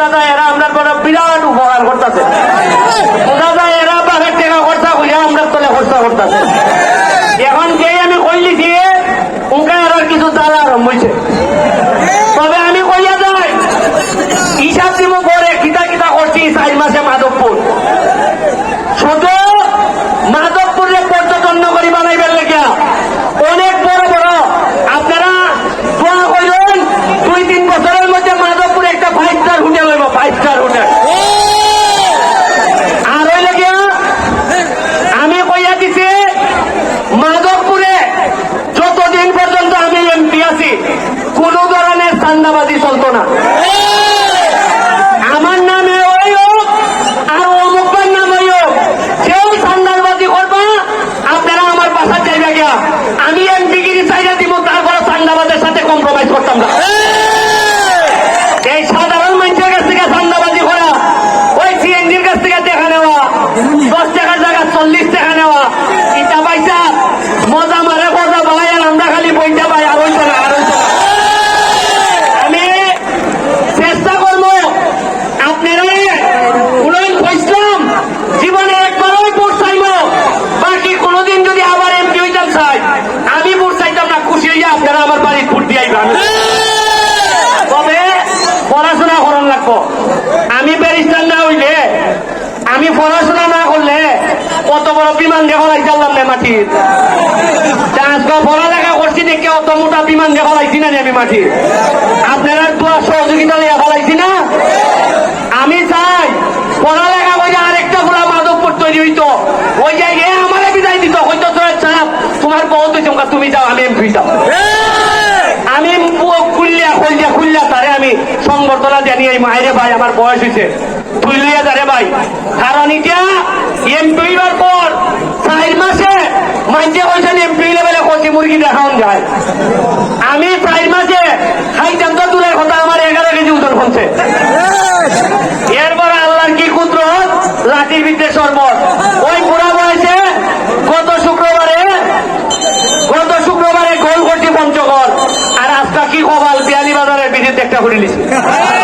বোঝা যায় এরা আমরা কোনো বিরাট উপকার করতেছে। বোঝা যায় চান্দাবাদের সাথে কম্প্রোমাইজ করতাম না। এই সাধারণ মানুষের কাছ থেকে চান্দাবাজি করা, ওই সিএনজির কাছ থেকে দেখা নেওয়া, দশ টাকার জায়গা চল্লিশ টাকা নেওয়া, ইটা পাইসা মজা মারা আমি ব্যারিস্টার না হইলে আমি পড়াশোনা না করলে কত বড় বিমান দেখলাই চাললাম না মাটির। পড়ালেখা করছি দেখে অত মোটা বিমান দেখলাইছি না আমি মাটির। আপনারা দোয়া সহযোগিতা লিয়া ফেলাইছি না আমি চাই পড়ালেখা করে আরেকটা খোলা মাধবপুর তৈরি হইতো। ওই জায়গায় আমারে বিদায় দিত। হয়তো তোর চাপ। তোমার বহুত হয়েছে তুমি যাও আমি এমপি যাও। আমি সংবর্ধনা জানি এই মায়েরে ভাই, আমার বয়স হয়েছে। তুই লইয়া যারে ভাই। কারণ এটা এমপি হইবার পর চার মাসে মানছে হয়েছেন এমপি লেভেলে কচি মুরগি দেখান যায়। আমি চার কবাল